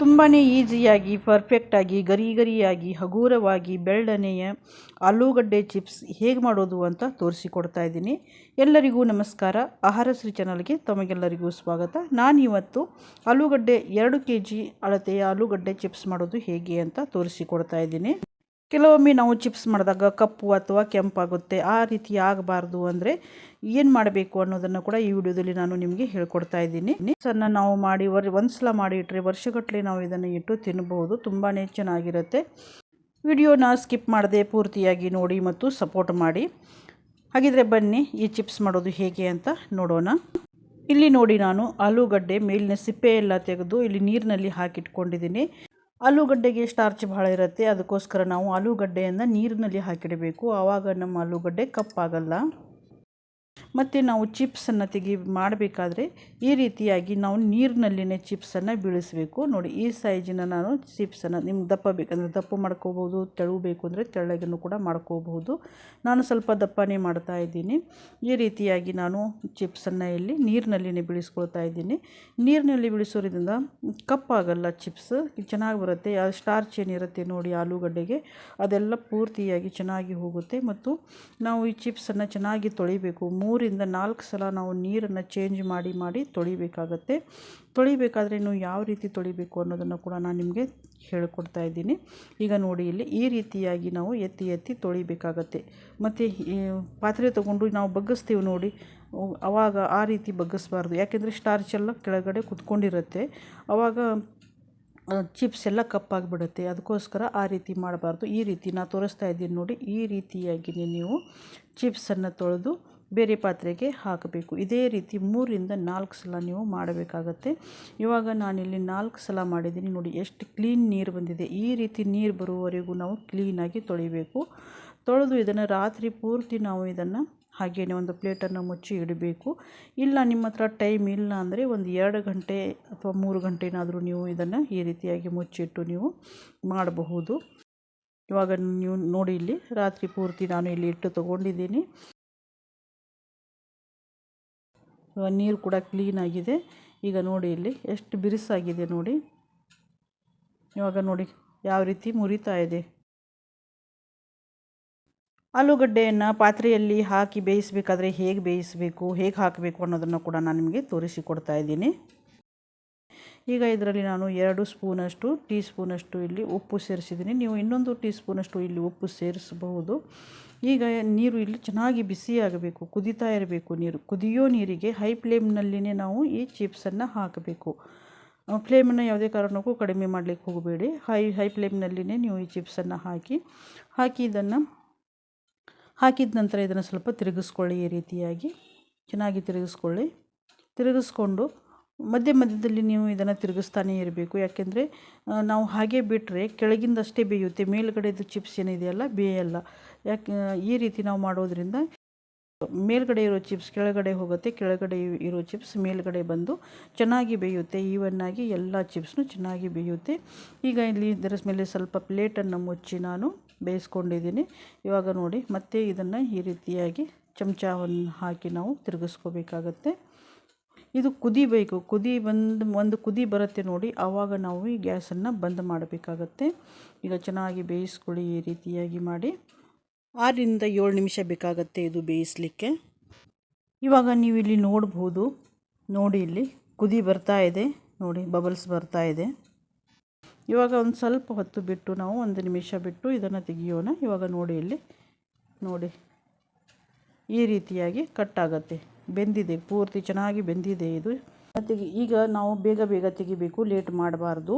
ತುಂಬಾ ಈಸಿಯಾಗಿ, ಪರ್ಫೆಕ್ಟಾಗಿ ಗರಿ ಗರಿಯಾಗಿ ಹಗುರವಾಗಿ ಬೆಳ್ಳನೆಯ ಆಲೂಗಡ್ಡೆ ಚಿಪ್ಸ್ ಹೇಗೆ ಮಾಡೋದು ಅಂತ ತೋರಿಸಿಕೊಡ್ತಾ ಇದ್ದೀನಿ. ಎಲ್ಲರಿಗೂ ನಮಸ್ಕಾರ. ಆಹಾರ ಶ್ರೀ ಚಾನಲ್ಗೆ ತಮಗೆಲ್ಲರಿಗೂ ಸ್ವಾಗತ. ನಾನು ಇವತ್ತು ಆಲೂಗಡ್ಡೆ ಎರಡು ಕೆ ಜಿ ಅಳತೆಯ ಆಲೂಗಡ್ಡೆ ಚಿಪ್ಸ್ ಮಾಡೋದು ಹೇಗೆ ಅಂತ ತೋರಿಸಿಕೊಡ್ತಾ ಇದ್ದೀನಿ. ಕೆಲವೊಮ್ಮೆ ನಾವು ಚಿಪ್ಸ್ ಮಾಡಿದಾಗ ಕಪ್ಪು ಅಥವಾ ಕೆಂಪಾಗುತ್ತೆ, ಆ ರೀತಿ ಆಗಬಾರ್ದು ಅಂದರೆ ಏನು ಮಾಡಬೇಕು ಅನ್ನೋದನ್ನು ಕೂಡ ಈ ವಿಡಿಯೋದಲ್ಲಿ ನಾನು ನಿಮಗೆ ಹೇಳ್ಕೊಡ್ತಾ ಇದ್ದೀನಿ. ಚಿಪ್ಸನ್ನು ನಾವು ಮಾಡಿ ವರ್, ಒಂದ್ಸಲ ಮಾಡಿ ಇಟ್ಟರೆ ವರ್ಷಗಟ್ಟಲೆ ನಾವು ಇದನ್ನು ಇಟ್ಟು ತಿನ್ನಬಹುದು ತುಂಬಾ ಚೆನ್ನಾಗಿರುತ್ತೆ. ವಿಡಿಯೋನ ಸ್ಕಿಪ್ ಮಾಡದೆ ಪೂರ್ತಿಯಾಗಿ ನೋಡಿ ಮತ್ತು ಸಪೋರ್ಟ್ ಮಾಡಿ. ಹಾಗಿದ್ರೆ ಬನ್ನಿ, ಈ ಚಿಪ್ಸ್ ಮಾಡೋದು ಹೇಗೆ ಅಂತ ನೋಡೋಣ. ಇಲ್ಲಿ ನೋಡಿ ನಾನು ಆಲೂಗಡ್ಡೆ ಮೇಲಿನ ಸಿಪ್ಪೆ ಎಲ್ಲ ತೆಗೆದು ಇಲ್ಲಿ ನೀರಿನಲ್ಲಿ ಹಾಕಿಟ್ಕೊಂಡಿದ್ದೀನಿ. ಆಲೂಗಡ್ಡೆಗೆ ಸ್ಟಾರ್ಚ್ ಭಾಳ ಇರುತ್ತೆ ಅದಕ್ಕೋಸ್ಕರ ನಾವು ಆಲೂಗಡ್ಡೆಯನ್ನು ನೀರಿನಲ್ಲಿ ಹಾಕಿಡಬೇಕು. ಆವಾಗ ನಮ್ಮ ಆಲೂಗಡ್ಡೆ ಕಪ್ಪಾಗಲ್ಲ. ಮತ್ತು ನಾವು ಚಿಪ್ಸನ್ನು ತೆಗಿ ಮಾಡಬೇಕಾದ್ರೆ ಈ ರೀತಿಯಾಗಿ ನಾವು ನೀರಿನಲ್ಲಿನೇ ಚಿಪ್ಸನ್ನು ಬೀಳಿಸಬೇಕು. ನೋಡಿ, ಈ ಸೈಜಿನ ನಾನು ಚಿಪ್ಸನ್ನು ನಿಮ್ಗೆ ದಪ್ಪ ಬೇಕಂದರೆ ದಪ್ಪ ಮಾಡ್ಕೋಬೋದು ತೆಳು ಬೇಕು ಅಂದರೆ ತೆಳ್ಳಗನ್ನು ಕೂಡ ಮಾಡ್ಕೋಬಹುದು. ನಾನು ಸ್ವಲ್ಪ ದಪ್ಪನೇ ಮಾಡ್ತಾ ಇದ್ದೀನಿ. ಈ ರೀತಿಯಾಗಿ ನಾನು ಚಿಪ್ಸನ್ನು ಇಲ್ಲಿ ನೀರಿನಲ್ಲಿನೇ ಬೀಳಿಸ್ಕೊಳ್ತಾ ಇದ್ದೀನಿ. ನೀರಿನಲ್ಲಿ ಬೀಳಿಸೋದ್ರಿಂದ ಕಪ್ಪಾಗಲ್ಲ ಚಿಪ್ಸ್, ಚೆನ್ನಾಗಿ ಬರುತ್ತೆ. ಆ ಸ್ಟಾರ್ಚ್ ಏನಿರುತ್ತೆ ನೋಡಿ ಆಲೂಗಡ್ಡೆಗೆ, ಅದೆಲ್ಲ ಪೂರ್ತಿಯಾಗಿ ಚೆನ್ನಾಗಿ ಹೋಗುತ್ತೆ. ಮತ್ತು ನಾವು ಈ ಚಿಪ್ಸನ್ನು ಚೆನ್ನಾಗಿ ತೊಳಿಬೇಕು. ಮೂರಿಂದ ನಾಲ್ಕು ಸಲ ನಾವು ನೀರನ್ನು ಚೇಂಜ್ ಮಾಡಿ ಮಾಡಿ ತೊಳಿಬೇಕಾಗತ್ತೆ. ತೊಳಿಬೇಕಾದ್ರೆ ನೀವು ಯಾವ ರೀತಿ ತೊಳಿಬೇಕು ಅನ್ನೋದನ್ನು ಕೂಡ ನಾನು ನಿಮಗೆ ಹೇಳಿಕೊಡ್ತಾ ಇದ್ದೀನಿ. ಈಗ ನೋಡಿ, ಇಲ್ಲಿ ಈ ರೀತಿಯಾಗಿ ನಾವು ಎತ್ತಿ ಎತ್ತಿ ತೊಳಿಬೇಕಾಗತ್ತೆ. ಮತ್ತು ಪಾತ್ರೆ ತೊಗೊಂಡು ನಾವು ಬಗ್ಗಿಸ್ತೀವಿ ನೋಡಿ, ಅವಾಗ ಆ ರೀತಿ ಬಗ್ಗಿಸ್ಬಾರ್ದು. ಯಾಕೆಂದರೆ ಸ್ಟಾರ್ಚ್ ಎಲ್ಲ ಕೆಳಗಡೆ ಕುತ್ಕೊಂಡಿರುತ್ತೆ. ಆವಾಗ ಚಿಪ್ಸ್ ಎಲ್ಲ ಕಪ್ಪಾಗಿಬಿಡುತ್ತೆ ಅದಕ್ಕೋಸ್ಕರ ಆ ರೀತಿ ಮಾಡಬಾರ್ದು. ಈ ರೀತಿ ನಾನು ತೋರಿಸ್ತಾ ಇದ್ದೀನಿ ನೋಡಿ, ಈ ರೀತಿಯಾಗಿ ನೀವು ಚಿಪ್ಸನ್ನು ತೊಳೆದು ಬೇರೆ ಪಾತ್ರೆಗೆ ಹಾಕಬೇಕು. ಇದೇ ರೀತಿ ಮೂರಿಂದ ನಾಲ್ಕು ಸಲ ನೀವು ಮಾಡಬೇಕಾಗತ್ತೆ. ಇವಾಗ ನಾನಿಲ್ಲಿ ನಾಲ್ಕು ಸಲ ಮಾಡಿದ್ದೀನಿ. ನೋಡಿ, ಎಷ್ಟು ಕ್ಲೀನ್ ನೀರು ಬಂದಿದೆ. ಈ ರೀತಿ ನೀರು ಬರುವವರೆಗೂ ನಾವು ಕ್ಲೀನಾಗಿ ತೊಳಿಬೇಕು. ತೊಳೆದು ಇದನ್ನು ರಾತ್ರಿ ಪೂರ್ತಿ ನಾವು ಇದನ್ನು ಹಾಗೇ ಒಂದು ಪ್ಲೇಟನ್ನು ಮುಚ್ಚಿ ಇಡಬೇಕು. ಇಲ್ಲ, ನಿಮ್ಮ ಹತ್ರ ಟೈಮ್ ಇಲ್ಲ ಅಂದರೆ ಒಂದು ಎರಡು ಗಂಟೆ ಅಥವಾ ಮೂರು ಗಂಟೆನಾದರೂ ನೀವು ಇದನ್ನು ಈ ರೀತಿಯಾಗಿ ಮುಚ್ಚಿಟ್ಟು ನೀವು ಮಾಡಬಹುದು. ಇವಾಗ ನೀವು ನೋಡಿ, ಇಲ್ಲಿ ರಾತ್ರಿ ಪೂರ್ತಿ ನಾನು ಇಲ್ಲಿ ಇಟ್ಟು ತೊಗೊಂಡಿದ್ದೀನಿ. ನೀರು ಕೂಡ ಕ್ಲೀನಾಗಿದೆ ಈಗ ನೋಡಿ ಇಲ್ಲಿ ಎಷ್ಟು ಬಿರುಸಾಗಿದೆ ನೋಡಿ. ಇವಾಗ ನೋಡಿ ಯಾವ ರೀತಿ ಮುರಿತಾ ಇದೆ. ಆಲೂಗಡ್ಡೆಯನ್ನು ಪಾತ್ರೆಯಲ್ಲಿ ಹಾಕಿ ಬೇಯಿಸಬೇಕಾದ್ರೆ ಹೇಗೆ ಬೇಯಿಸಬೇಕು, ಹೇಗೆ ಹಾಕಬೇಕು ಅನ್ನೋದನ್ನು ಕೂಡ ನಾನು ನಿಮಗೆ ತೋರಿಸಿಕೊಡ್ತಾ ಇದ್ದೀನಿ. ಈಗ ಇದರಲ್ಲಿ ನಾನು ಎರಡು ಸ್ಪೂನಷ್ಟು ಟೀ ಸ್ಪೂನಷ್ಟು ಇಲ್ಲಿ ಉಪ್ಪು ಸೇರಿಸಿದ್ದೀನಿ. ನೀವು ಇನ್ನೊಂದು ಟೀ ಸ್ಪೂನಷ್ಟು ಇಲ್ಲಿ ಉಪ್ಪು ಸೇರಿಸಬಹುದು. ಈಗ ನೀರು ಇಲ್ಲಿ ಚೆನ್ನಾಗಿ ಬಿಸಿಯಾಗಬೇಕು, ಕುದಿತಾ ಇರಬೇಕು ನೀರು. ಕುದಿಯೋ ನೀರಿಗೆ ಹೈ ಫ್ಲೇಮ್ನಲ್ಲಿನೇ ನಾವು ಈ ಚಿಪ್ಸನ್ನು ಹಾಕಬೇಕು. ಫ್ಲೇಮನ್ನು ಯಾವುದೇ ಕಾರಣಕ್ಕೂ ಕಡಿಮೆ ಮಾಡಲಿಕ್ಕೆ ಹೋಗಬೇಡಿ. ಹೈ ಹೈ ಫ್ಲೇಮ್ನಲ್ಲಿನೇ ನೀವು ಈ ಚಿಪ್ಸನ್ನು ಹಾಕಿ ಹಾಕಿ ಇದನ್ನು, ಹಾಕಿದ ನಂತರ ಇದನ್ನು ಸ್ವಲ್ಪ ತಿರುಗಿಸ್ಕೊಳ್ಳಿ ಈ ರೀತಿಯಾಗಿ. ಚೆನ್ನಾಗಿ ತಿರುಗಿಸ್ಕೊಳ್ಳಿ. ತಿರುಗಿಸ್ಕೊಂಡು ಮಧ್ಯ ಮಧ್ಯದಲ್ಲಿ ನೀವು ಇದನ್ನು ತಿರುಗಿಸ್ತಾನೇ ಇರಬೇಕು. ಯಾಕೆಂದರೆ ನಾವು ಹಾಗೆ ಬಿಟ್ಟರೆ ಕೆಳಗಿಂದಷ್ಟೇ ಬೇಯುತ್ತೆ. ಮೇಲುಗಡೆದು ಚಿಪ್ಸ್ ಏನಿದೆಯಲ್ಲ, ಬೇಯಲ್ಲ. ಯಾಕೆ ಈ ರೀತಿ ನಾವು ಮಾಡೋದ್ರಿಂದ ಮೇಲ್ಗಡೆ ಇರೋ ಚಿಪ್ಸ್ ಕೆಳಗಡೆ ಹೋಗುತ್ತೆ. ಕೆಳಗಡೆ ಇರೋ ಚಿಪ್ಸ್ ಮೇಲ್ಗಡೆ ಬಂದು ಚೆನ್ನಾಗಿ ಬೇಯುತ್ತೆ. ಈವನ್ನಾಗಿ ಎಲ್ಲ ಚಿಪ್ಸ್ನು ಚೆನ್ನಾಗಿ ಬೇಯುತ್ತೆ. ಈಗ ಇಲ್ಲಿ ಇದರ ಮೇಲೆ ಸ್ವಲ್ಪ ಪ್ಲೇಟನ್ನು ಮುಚ್ಚಿ ನಾನು ಬೇಯಿಸ್ಕೊಂಡಿದ್ದೀನಿ. ಇವಾಗ ನೋಡಿ, ಮತ್ತೆ ಇದನ್ನು ಈ ರೀತಿಯಾಗಿ ಚಮಚವನ್ನು ಹಾಕಿ ನಾವು ತಿರುಗಿಸ್ಕೋಬೇಕಾಗತ್ತೆ. ಇದು ಕುದಿಬೇಕು. ಕುದಿ ಬಂದು, ಒಂದು ಕುದಿ ಬರುತ್ತೆ ನೋಡಿ. ಆವಾಗ ನಾವು ಈ ಗ್ಯಾಸನ್ನು ಬಂದ್ ಮಾಡಬೇಕಾಗತ್ತೆ. ಈಗ ಚೆನ್ನಾಗಿ ಬೇಯಿಸ್ಕೊಳ್ಳಿ ಈ ರೀತಿಯಾಗಿ ಮಾಡಿ. ಆರರಿಂದ ಏಳು ನಿಮಿಷ ಬೇಕಾಗತ್ತೆ ಇದು ಬೇಯಿಸಲಿಕ್ಕೆ. ಇವಾಗ ನೀವು ಇಲ್ಲಿ ನೋಡ್ಬೋದು. ನೋಡಿ ಇಲ್ಲಿ ಕುದಿ ಬರ್ತಾ ಇದೆ. ನೋಡಿ, ಬಬಲ್ಸ್ ಬರ್ತಾ ಇದೆ. ಇವಾಗ ಒಂದು ಸ್ವಲ್ಪ ಹೊತ್ತು ಬಿಟ್ಟು ನಾವು ಒಂದು ನಿಮಿಷ ಬಿಟ್ಟು ಇದನ್ನು ತೆಗಿಯೋಣ. ಇವಾಗ ನೋಡಿ ಇಲ್ಲಿ, ನೋಡಿ. ಈ ರೀತಿಯಾಗಿ ಕಟ್ ಆಗುತ್ತೆ. ಬೆಂದಿದೆ, ಪೂರ್ತಿ ಚೆನ್ನಾಗಿ ಬೆಂದಿದೆ ಇದು. ಮತ್ತು ಈಗ ನಾವು ಬೇಗ ಬೇಗ ತೆಗಿಬೇಕು, ಲೇಟ್ ಮಾಡಬಾರ್ದು.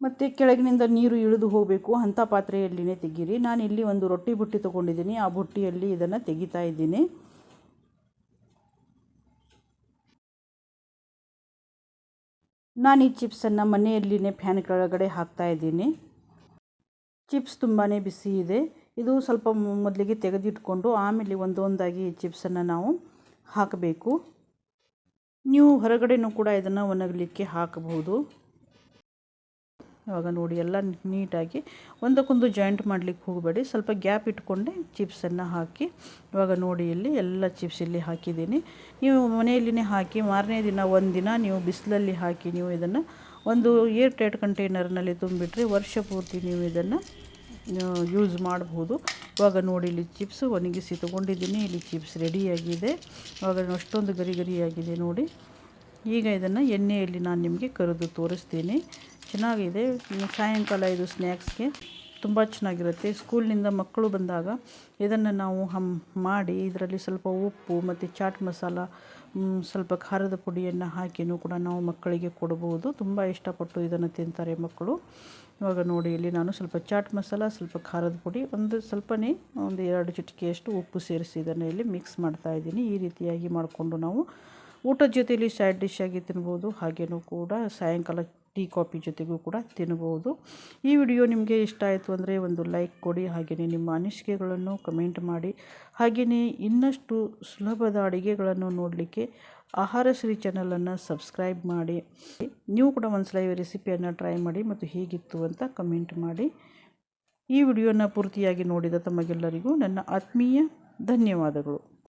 ಮತ್ತು ಕೆಳಗಿನಿಂದ ನೀರು ಇಳಿದು ಹೋಗಬೇಕು. ಅಂಥ ಪಾತ್ರೆಯಲ್ಲಿನೇ ತೆಗೀರಿ. ನಾನು ಇಲ್ಲಿ ಒಂದು ರೊಟ್ಟಿ ಬುಟ್ಟಿ ತೊಗೊಂಡಿದ್ದೀನಿ. ಆ ಬುಟ್ಟಿಯಲ್ಲಿ ಇದನ್ನು ತೆಗಿತಾ ಇದ್ದೀನಿ. ನಾನು ಈ ಚಿಪ್ಸನ್ನು ಮನೆಯಲ್ಲಿನೇ ಫ್ಯಾನ್ ಕೆಳಗಡೆ ಹಾಕ್ತಾ ಇದ್ದೀನಿ. ಚಿಪ್ಸ್ ತುಂಬಾ ಬಿಸಿ ಇದೆ. ಇದು ಸ್ವಲ್ಪ ಮೊದಲಿಗೆ ತೆಗೆದಿಟ್ಕೊಂಡು ಆಮೇಲೆ ಒಂದೊಂದಾಗಿ ಈ ಚಿಪ್ಸನ್ನು ನಾವು ಹಾಕಬೇಕು. ನೀವು ಹೊರಗಡೆನೂ ಕೂಡ ಇದನ್ನು ಒಣಗಲಿಕ್ಕೆ ಹಾಕಬಹುದು. ಇವಾಗ ನೋಡಿ, ಎಲ್ಲ ನೀಟಾಗಿ ಒಂದಕ್ಕೊಂದು ಜಾಯಿಂಟ್ ಮಾಡಲಿಕ್ಕೆ ಹೋಗಬೇಡಿ. ಸ್ವಲ್ಪ ಗ್ಯಾಪ್ ಇಟ್ಕೊಂಡೆ ಚಿಪ್ಸನ್ನು ಹಾಕಿ. ಇವಾಗ ನೋಡಿ, ಇಲ್ಲಿ ಎಲ್ಲ ಚಿಪ್ಸ್ ಇಲ್ಲಿ ಹಾಕಿದ್ದೀನಿ. ನೀವು ಮನೆಯಲ್ಲಿನೇ ಹಾಕಿ, ಮಾರನೇ ದಿನ ಒಂದು ದಿನ ನೀವು ಬಿಸಿಲಲ್ಲಿ ಹಾಕಿ ನೀವು ಇದನ್ನು ಒಂದು ಏರ್ ಟೈಟ್ ಕಂಟೈನರ್ನಲ್ಲಿ ತುಂಬಿಟ್ರೆ ವರ್ಷ ಪೂರ್ತಿ ನೀವು ಇದನ್ನು ಯೂಸ್ ಮಾಡಬಹುದು ಇವಾಗ ನೋಡಿ ಇಲ್ಲಿ ಚಿಪ್ಸ್ ಒಣಗಿಸಿ ತೊಗೊಂಡಿದ್ದೀನಿ. ಇಲ್ಲಿ ಚಿಪ್ಸ್ ರೆಡಿಯಾಗಿದೆ ಇವಾಗ ಅಷ್ಟೊಂದು ಗರಿ ಗರಿಯಾಗಿದೆ ನೋಡಿ. ಈಗ ಇದನ್ನು ಎಣ್ಣೆಯಲ್ಲಿ ನಾನು ನಿಮಗೆ ಕರೆದು ತೋರಿಸ್ತೀನಿ. ಚೆನ್ನಾಗಿದೆ. ಸಾಯಂಕಾಲ ಇದು ಸ್ನ್ಯಾಕ್ಸ್ಗೆ ತುಂಬ ಚೆನ್ನಾಗಿರುತ್ತೆ. ಸ್ಕೂಲಿನಿಂದ ಮಕ್ಕಳು ಬಂದಾಗ ಇದನ್ನು ನಾವು ಹಮ್ ಮಾಡಿ ಇದರಲ್ಲಿ ಸ್ವಲ್ಪ ಉಪ್ಪು ಮತ್ತು ಚಾಟ್ ಮಸಾಲ ಸ್ವಲ್ಪ ಖಾರದ ಪುಡಿಯನ್ನು ಹಾಕಿನೂ ಕೂಡ ನಾವು ಮಕ್ಕಳಿಗೆ ಕೊಡಬಹುದು ತುಂಬ ಇಷ್ಟಪಟ್ಟು ಇದನ್ನು ತಿಂತಾರೆ ಮಕ್ಕಳು. ಇವಾಗ ನೋಡಿ, ಇಲ್ಲಿ ನಾನು ಸ್ವಲ್ಪ ಚಾಟ್ ಮಸಾಲ, ಸ್ವಲ್ಪ ಖಾರದ ಪುಡಿ, ಒಂದು ಸ್ವಲ್ಪನೇ ಒಂದು ಎರಡು ಚಿಟಿಕೆಯಷ್ಟು ಉಪ್ಪು ಸೇರಿಸಿ ಇದನ್ನು ಇಲ್ಲಿ ಮಿಕ್ಸ್ ಮಾಡ್ತಾ ಇದ್ದೀನಿ. ಈ ರೀತಿಯಾಗಿ ಮಾಡಿಕೊಂಡು ನಾವು ಊಟದ ಜೊತೆಯಲ್ಲಿ ಸೈಡ್ ಡಿಶ್ ಆಗಿ ತಿನ್ಬೋದು. ಹಾಗೇನೂ ಕೂಡ ಸಾಯಂಕಾಲ ಟೀ ಕಾಫಿ ಜೊತೆಗೂ ಕೂಡ ತಿನ್ಬೋದು. ಈ ವಿಡಿಯೋ ನಿಮಗೆ ಇಷ್ಟ ಆಯಿತು ಅಂದರೆ ಒಂದು ಲೈಕ್ ಕೊಡಿ ಹಾಗೆಯೇ ನಿಮ್ಮ ಅನಿಸಿಕೆಗಳನ್ನು ಕಮೆಂಟ್ ಮಾಡಿ ಹಾಗೆಯೇ ಇನ್ನಷ್ಟು ಸುಲಭದ ಅಡುಗೆಗಳನ್ನು ನೋಡಲಿಕ್ಕೆ ಆಹಾರ ಶ್ರೀ ಚಾನಲನ್ನು ಸಬ್ಸ್ಕ್ರೈಬ್ ಮಾಡಿ. ನೀವು ಕೂಡ ಒಂದ್ಸಲ ಈ ರೆಸಿಪಿಯನ್ನು ಟ್ರೈ ಮಾಡಿ ಮತ್ತು ಹೇಗಿತ್ತು ಅಂತ ಕಮೆಂಟ್ ಮಾಡಿ. ಈ ವಿಡಿಯೋನ ಪೂರ್ತಿಯಾಗಿ ನೋಡಿದ ತಮಗೆಲ್ಲರಿಗೂ ನನ್ನ ಆತ್ಮೀಯ ಧನ್ಯವಾದಗಳು.